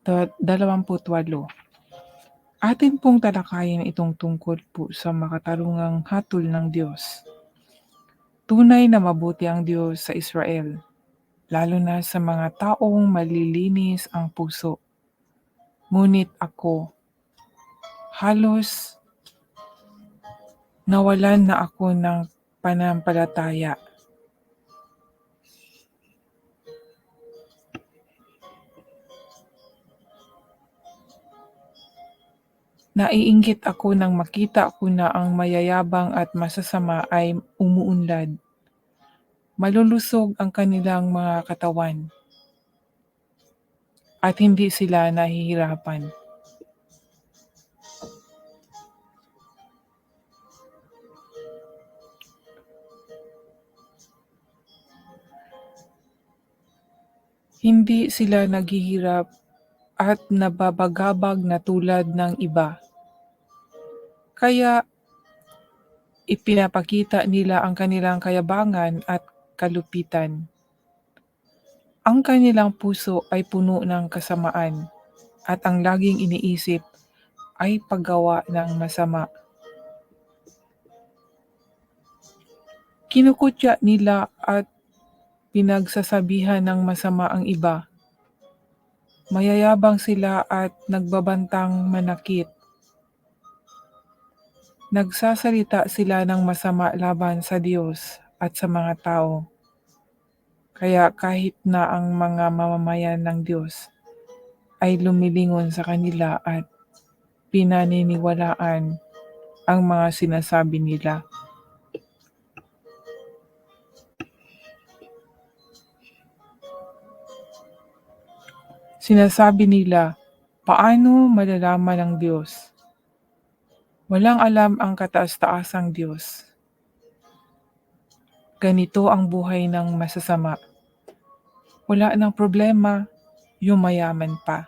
Da 28. Atin pong talakayin itong tungkol po sa makatarungang hatol ng Diyos. Tunay na mabuti ang Diyos sa Israel, lalo na sa mga taong malilinis ang puso. Ngunit ako, halos nawalan na ako ng panampalataya. Naiinggit ako nang makita ko na ang mayayabang at masasama ay umuunlad. Malulusog ang kanilang mga katawan at hindi sila nahihirapan. Hindi sila naghihirap at nababagabag na tulad ng iba. Kaya ipinapakita nila ang kanilang kayabangan at kalupitan. Ang kanilang puso ay puno ng kasamaan at ang laging iniisip ay paggawa ng masama. Kinukutya nila at pinagsasabihan ng masama ang iba. Mayayabang sila at nagbabantang manakit. Nagsasalita sila ng masama laban sa Diyos at sa mga tao. Kaya kahit na ang mga mamamayan ng Diyos ay lumilingon sa kanila at pinaniniwalaan ang mga sinasabi nila. Sinasabi nila, paano malalaman ng Diyos? Walang alam ang kataas-taasang Diyos. Ganito ang buhay ng masasama. Wala ng problema, yumayaman pa.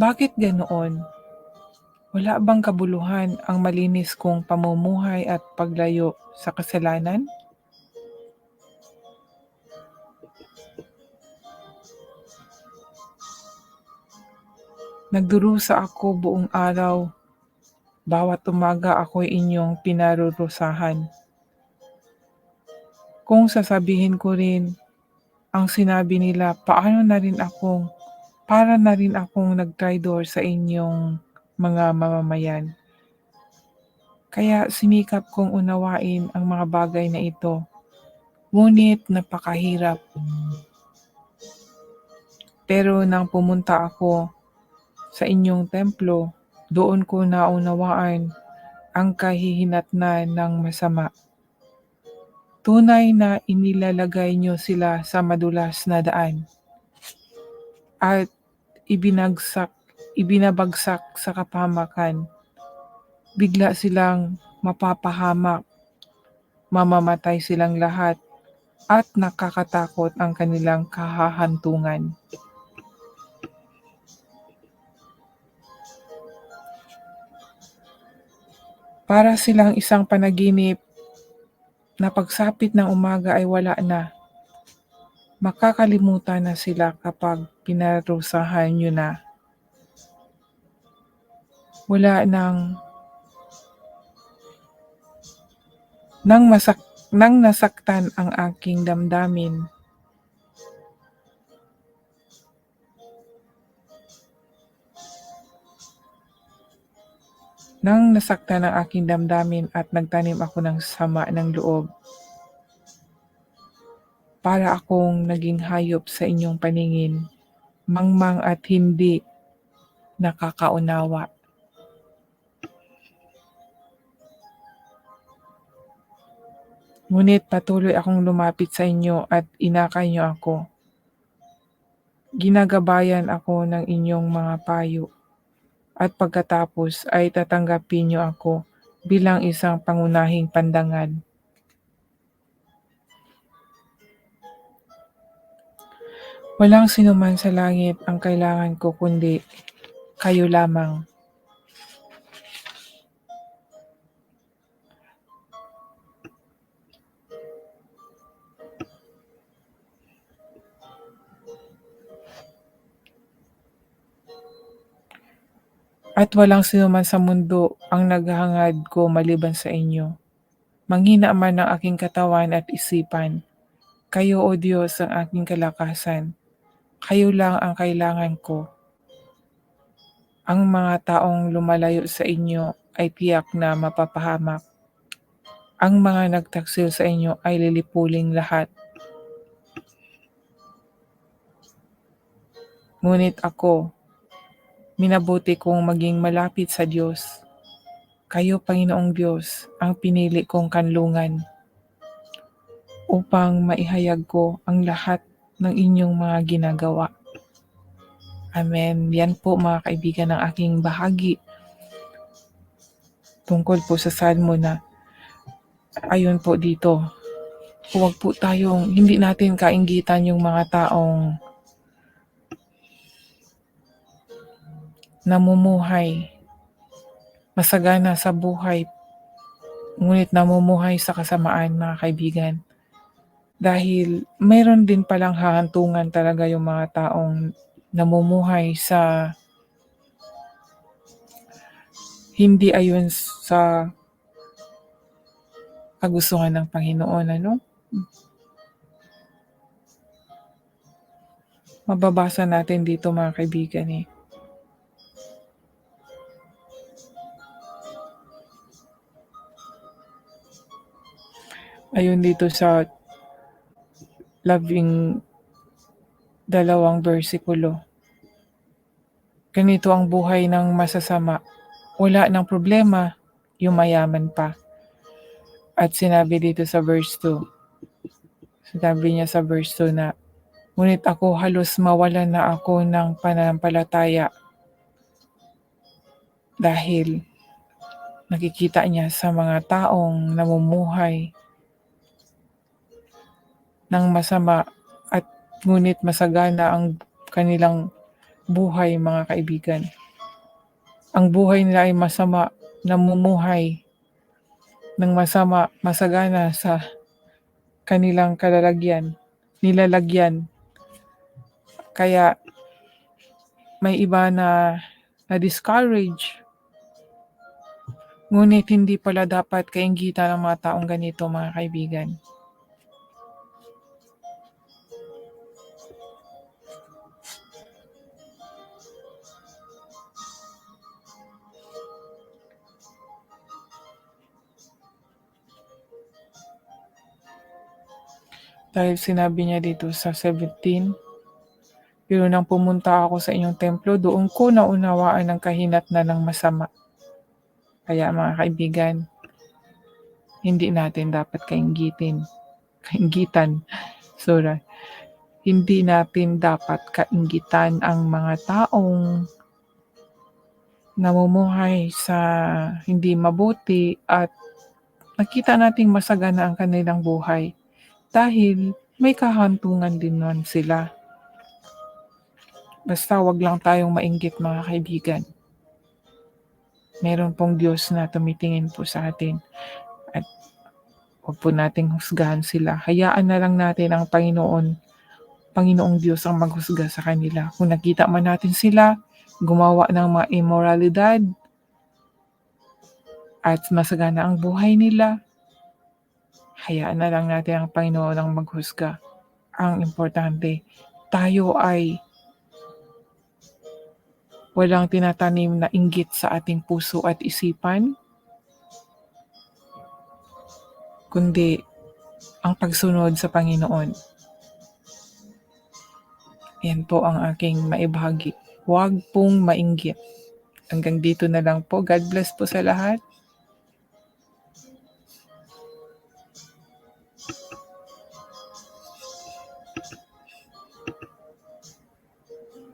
Bakit ganoon? Wala bang kabuluhan ang malinis kong pamumuhay at paglayo sa kasalanan? Nagdurusa ako buong araw. Bawat umaga ako'y inyong pinarurusahan. Kung sasabihin ko rin ang sinabi nila, paano na rin akong, para na rin akong nagtraidor sa inyong mga mamamayan. Kaya sinikap kong unawain ang mga bagay na ito. Ngunit napakahirap. Pero nang pumunta ako sa inyong templo, doon ko naunawaan ang kahihinatnan ng masama. Tunay na inilalagay niyo sila sa madulas na daan at ibinagsak, ibinabagsak sa kapamakan. Bigla silang mapapahamak, mamamatay silang lahat at nakakatakot ang kanilang kahahantungan. Para silang isang panaginip na pagsapit ng umaga ay wala na. Makakalimutan na sila kapag pinarusahan nyo na. Wala nang nang masak nang nasaktan ang aking damdamin. Nang nasaktan ang aking damdamin at nagtanim ako ng sama ng loob, para akong naging hayop sa inyong paningin, mangmang at hindi nakakaunawa. Ngunit patuloy akong lumapit sa inyo at inakay niyo ako. Ginagabayan ako ng inyong mga payo at pagkatapos ay tatanggapin niyo ako bilang isang pangunahing pandangal. Walang sinuman sa langit ang kailangan ko kundi kayo lamang. At walang sinuman sa mundo ang naghahangad ko maliban sa inyo. Manghina man ang aking katawan at isipan. Kayo, O Diyos, ang aking kalakasan. Kayo lang ang kailangan ko. Ang mga taong lumalayo sa inyo ay tiyak na mapapahamak. Ang mga nagtaksil sa inyo ay lilipuling lahat. Ngunit ako, minabuti kong maging malapit sa Diyos. Kayo, Panginoong Diyos, ang pinili kong kanlungan upang maihayag ko ang lahat ng inyong mga ginagawa. Amen. Yan po mga kaibigan ng aking bahagi tungkol po sa salmo na ayun po dito. Huwag po tayong, hindi natin kainggitan yung mga taong namumuhay, masagana sa buhay, ngunit namumuhay sa kasamaan mga kaibigan. Dahil mayroon din palang hahantungan talaga yung mga taong namumuhay sa hindi ayon sa kagustuhan ng Panginoon, ano? Mababasa natin dito mga kaibigan eh. Ayun dito sa labing dalawang versikulo. Ganito ang buhay ng masasama. Wala ng problema, yung mayaman pa. At sinabi dito sa verse 2, sinabi niya sa verse 2 na, Ngunit ako halos mawalan na ako ng pananampalataya dahil nakikita niya sa mga taong namumuhay ng masama at ngunit masagana ang kanilang buhay mga kaibigan. Ang buhay nila ay masama, namumuhay ng masama, masagana sa kanilang kalalagyan, nilalagyan. Kaya may iba na na-discourage. Ngunit hindi pala dapat kaingitan ng mga taong ganito mga kaibigan. Dahil sinabi niya dito sa 17, Pero nang pumunta ako sa inyong templo, doon ko naunawaan ang kahinatnan ng masama. Kaya mga kaibigan, hindi natin dapat kainggitin. Kainggitan. Sorry. Hindi natin dapat kainggitan ang mga taong namumuhay sa hindi mabuti at nakita nating masagana ang kanilang buhay dahil may kahantungan din naman sila. Basta wag lang tayong mainggit mga kaibigan. Meron pong Diyos na tumitingin po sa atin at huwag po nating husgahan sila. Hayaan na lang natin ang Panginoon, Panginoong Diyos ang maghusga sa kanila. Kung nakita man natin sila, gumawa ng mga immoralidad at masagana ang buhay nila, hayaan na lang natin ang Panginoon ang maghusga. Ang importante, tayo ay walang tinatanim na inggit sa ating puso at isipan, kundi ang pagsunod sa Panginoon. Yan po ang aking maibahagi. Huwag pong mainggit. Hanggang dito na lang po. God bless po sa lahat.